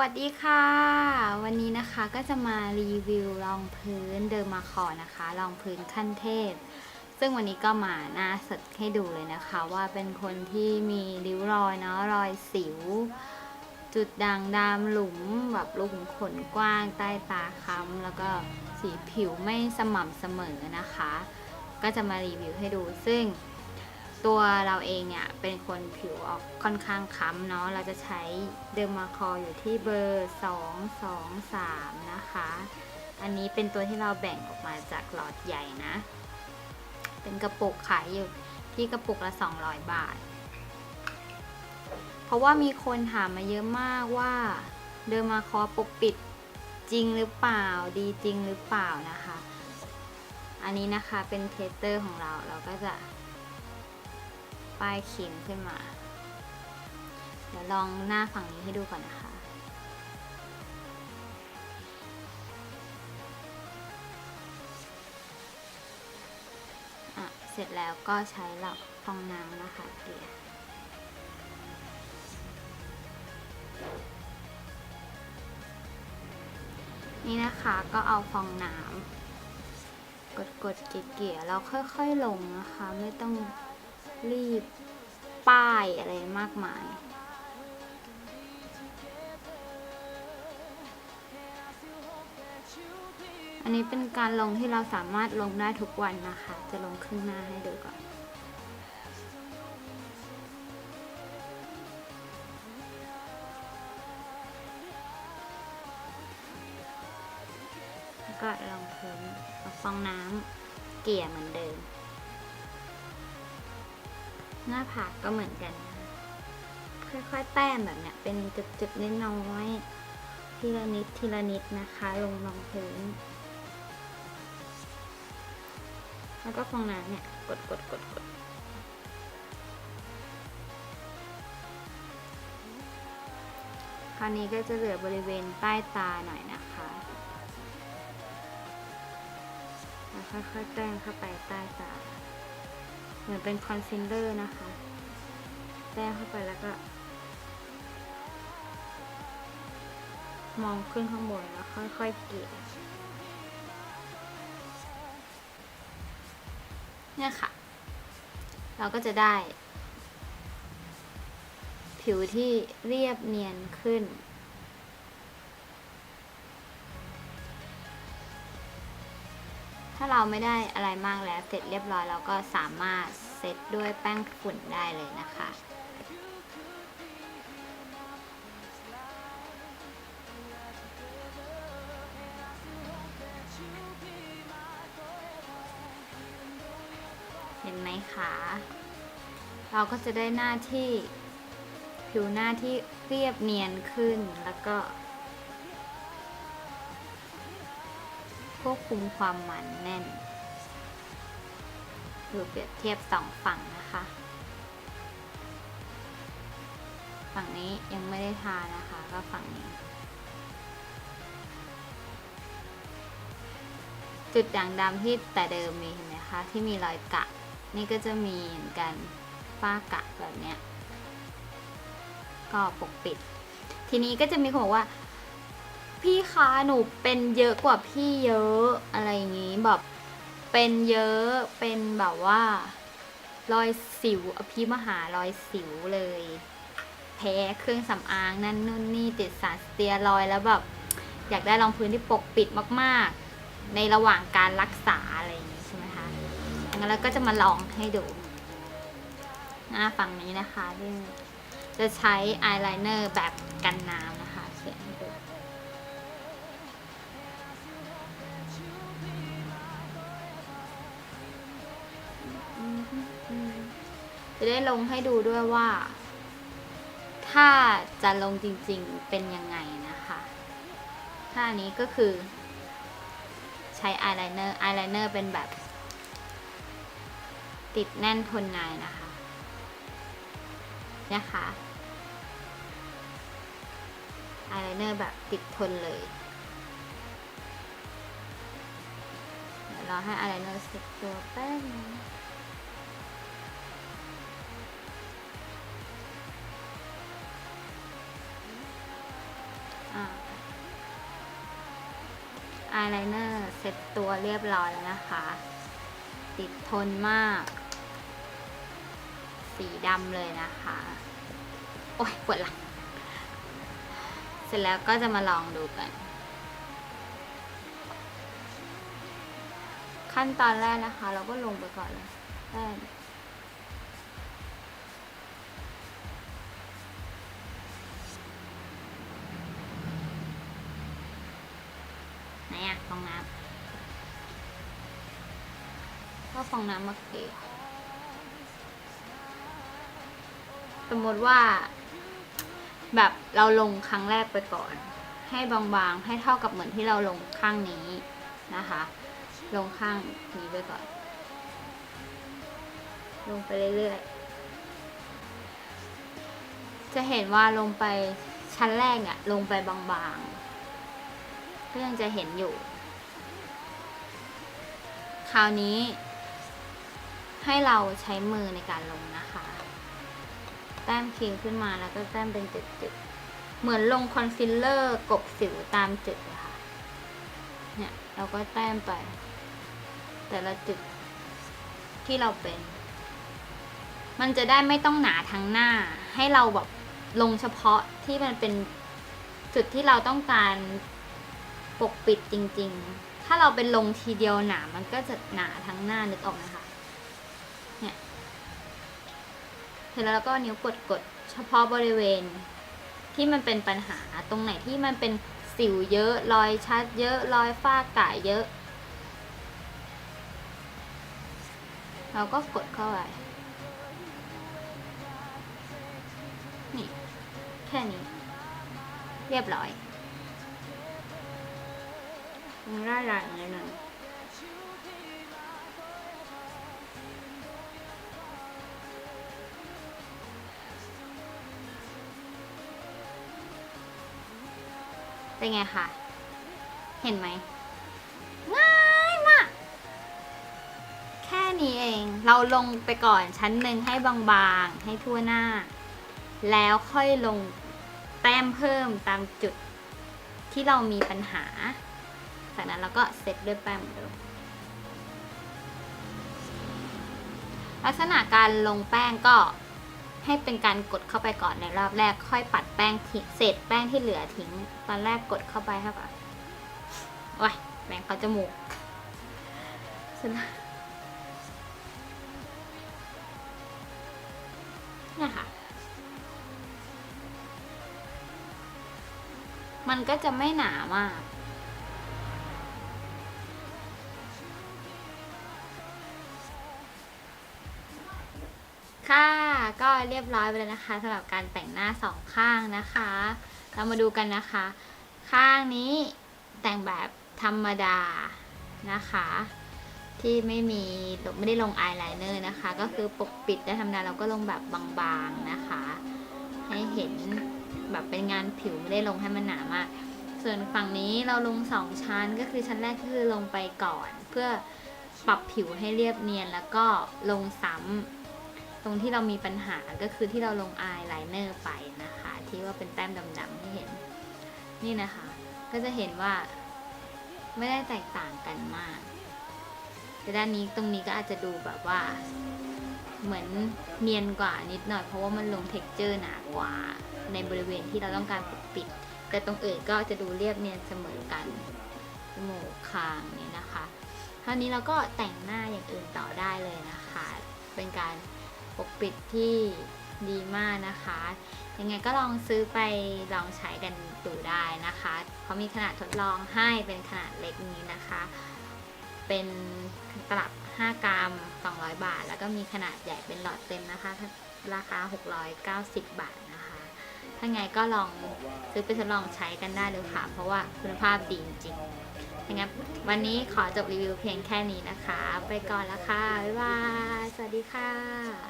วัสดีค่ะ วันนี้นะคะก็จะมารีวิวรองพื้นเดอร์มาคอนะคะรองพื้นขั้นเทพ ซึ่งวันนี้ก็มาหน้าสดให้ดูเลยนะคะ ว่าเป็นคนที่มีริ้วรอยเนาะรอยสิว จุดด่างดำหลุมแบบรูขุมขนกว้างใต้ตาค้ำแล้วก็สีผิวไม่สม่ำเสมอนะคะ ก็จะมารีวิวให้ดูซึ่ง ตัวเราเองเนี่ยเป็นคนผิวออกค่อนข้างค้ำเนาะเราจะใช้เดอร์มาคอร์อยู่ที่เบอร์ 2 2 3 นะคะ อันนี้เป็นตัวที่เราแบ่งออกมาจากหลอดใหญ่นะ เป็นกระปุกขายอยู่ที่กระปุกละ 200 บาท เพราะว่ามีคนถามมาเยอะมากว่าเดอร์มาคอร์ปกปิดจริงหรือเปล่าดีจริงหรือเปล่านะคะ อันนี้นะคะเป็นเทสเตอร์ของเราเราก็จะ ป้ายเข็มขึ้นมา เดี๋ยวลองหน้าฝั่งนี้ให้ดูก่อนนะคะ อะ เสร็จแล้วก็ใช้หลักฟองน้ำนะคะเกลี่ยนี่นะคะก็เอาฟองน้ำกดกดๆเกลี่ยๆแล้วค่อยๆลงนะคะ ไม่ต้อง รีบป้ายอะไรมากมาย อันนี้เป็นการลงที่เราสามารถลงได้ทุกวันนะคะ จะลงขึ้นหน้าให้ดูก่อนแล้วก็ลองพื้นเอาฟองน้ำเกลี่ยเหมือนเดิม หน้าผากก็เหมือนกันค่อยๆแต้มแบบเนี้ยเป็นจุดๆนิดน้อยทีละนิดทีละนิดนะคะลงรองพื้น แล้วก็ฟองน้ำเนี่ยกดกดกดกดคราวนี้ก็จะเหลือบริเวณใต้ตาหน่อยนะคะแล้วค่อยๆแต้มเข้าไปใต้ตา เหมือนเป็นคอนซีลเลอร์นะคะ แต้เข้าไปแล้วก็ มองขึ้นข้างบนแล้วค่อยๆเกลี่ยเนี่ยค่ะ เราก็จะได้ ผิวที่เรียบเนียนขึ้น ถ้าเราไม่ได้อะไรมากแล้ว เสร็จเรียบร้อยเราก็สามารถเซตด้วยแป้งฝุ่นได้เลยนะคะ เห็นไหมคะ เราก็จะได้หน้าที่ผิวหน้าที่เรียบเนียนขึ้นแล้วก็ ควบคุมความมันแน่น ดูเปรียบเทียบสองฝั่งนะคะ ฝั่งนี้ยังไม่ได้ทานะคะ ก็ฝั่งนี้ จุดด่างดำที่แต่เดิมมีเห็นไหมคะที่มีรอยกะ นี่ก็จะมีเหมือนกันฝ้ากะแบบเนี้ยก็ปกปิด ทีนี้ก็จะมีคนบอกว่า พี่คะหนูเป็นเยอะกว่าพี่เยอะอะไรอย่างนี้แบบเป็นเยอะเป็นแบบว่า รอยสิวอภิมหารอยสิวเลย แพ้เครื่องสำอางนั่นนู่นนี่ติดสารสเตียรอยแล้วแบบอยากได้รองพื้นที่ปกปิดมาก ๆ ในระหว่างการรักษาอะไรอย่างนี้ใช่ไหมคะงั้นเราก็จะมาลองให้ดูหน้าฝั่งนี้นะคะที่จะใช้อายไลเนอร์แบบกันน้ำ จะได้ลงให้ดูด้วยว่า ถ้าจะลงจริงๆเป็นยังไงนะคะถ้านี้ก็คือ ใช้อายไลเนอร์อายไลเนอร์เป็นแบบ ติดแน่นทนนายนะคะ นะคะอายไลเนอร์แบบติดทนเลย เดี๋ยวรอให้อายไลเนอร์เสร็จตัวแป๊บนึงายไลเนอร์เซ็ตตัวเรียบร้อยแล้วนะคะ ติดทนมาก สีดำเลยนะคะ โอ้ยปวดหลังเสร็จแล้วก็จะมาลองดูกัน ขั้นตอนแรกนะคะ เราก็ลงไปก่อนเลย แป้งไหนอะฟองน้ำก็ฟองน้ำมาเกี่ยสมมติว่า แบบเราลงครั้งแรกไปก่อน ให้บางๆ ให้เท่ากับเหมือนที่เราลงข้างนี้นะคะ ลงข้างนี้ไปก่อน ลงไปเรื่อยๆ จะเห็นว่าลงไปชั้นแรกเนี่ยลงไปบางๆ ก็ยังจะเห็นอยู่ คราวนี้ ให้เราใช้มือในการลงนะคะ แต้มคิงขึ้นมาแล้วก็แต้มเป็นจุดๆ เหมือนลงคอนซีลเลอร์กบสิวตามจุดอะค่ะ เนี่ยเราก็แต้มไป แต่ละจุดที่เราเป็น มันจะได้ไม่ต้องหนาทั้งหน้า ให้เราแบบลงเฉพาะที่มันเป็นจุดที่เราต้องการ ปกปิดจริงๆ ถ้าเราเป็นลงทีเดียวหนา มันก็จะหนาทั้งหน้านึกออกนะคะ เนี่ย เสร็จแล้วเราก็นิ้วกดกดเฉพาะบริเวณที่มันเป็นปัญหาตรงไหนที่มันเป็นสิวเยอะรอยชัดเยอะรอยฝ้ากระเยอะ เราก็กดเข้าไปนี่ แค่นี้ เรียบร้อย มันร่ารังเลยหนึ่งเป็นไงคะ เห็นไหม ง่ายมาก แค่นี้เอง เราลงไปก่อนชั้นหนึ่งให้บางๆ ให้ทั่วหน้า แล้วค่อยลงแต้มเพิ่มตามจุดที่เรามีปัญหา จากนั้นเราก็เซตด้วยแป้งเหมือนเดิมลักษณะการลงแป้งก็ให้เป็นการกดเข้าไปก่อนในรอบแรกค่อยปัดแป้งทิ้งเศษแป้งที่เหลือทิ้ง ตอนแรกกดเข้าไปครับอะว้ายแป้งเขาจมูกสร็จแล้วเนี่ยค่ะ มันก็จะไม่หนามาก ค่ะ ก็เรียบร้อยไปแล้วนะคะสำหรับการแต่งหน้าสองข้างนะคะ เรามาดูกันนะคะ ข้างนี้แต่งแบบธรรมดานะคะ ที่ไม่มีไม่ได้ลงอายไลเนอร์นะคะ ก็คือปกปิดได้ธรรมดาเราก็ลงแบบบางๆนะคะ ให้เห็นแบบเป็นงานผิวไม่ได้ลงให้มันหนามาก ส่วนฝั่งนี้เราลงสองชั้นก็คือชั้นแรกก็คือลงไปก่อน เพื่อปรับผิวให้เรียบเนียนแล้วก็ลงซ้ำ ตรงที่เรามีปัญหาก็คือที่เราลงอายไลเนอร์ไปนะคะ ที่ว่าเป็นแต้มดำๆที่เห็น นี่นะคะ ก็จะเห็นว่าไม่ได้แตกต่างกันมากแต่ด้านนี้ตรงนี้ก็อาจจะดูแบบว่า เหมือนเนียนกว่านิดหน่อย เพราะว่ามันลงเท็กเจอร์หนากว่า ในบริเวณที่เราต้องการปกปิด แต่ตรงอื่นก็จะดูเรียบเนียนเสมอกันจมูกคางเนี่ยนะคะคราวนี้เราก็แต่งหน้าอย่างอื่นต่อได้เลยนะคะ เป็นการ ปกปิดที่ดีมากนะคะ ยังไงก็ลองซื้อไปลองใช้กันดูได้นะคะเขามีขนาดทดลองให้เป็นขนาดเล็กนี้นะคะ เป็นตลับ 5 กรัม 200 บาท แล้วก็มีขนาดใหญ่เป็นหลอดเต็มนะคะ ราคา 690 บาทนะคะ ถ้าไงก็ลองซื้อไปทดลองใช้กันได้เลยค่ะ เพราะว่าคุณภาพดีจริงๆยังไงวันนี้ขอจบรีวิวเพียงแค่นี้นะคะ ไปก่อนล้วค่ะ บ๊ายบาย สวัสดีค่ะ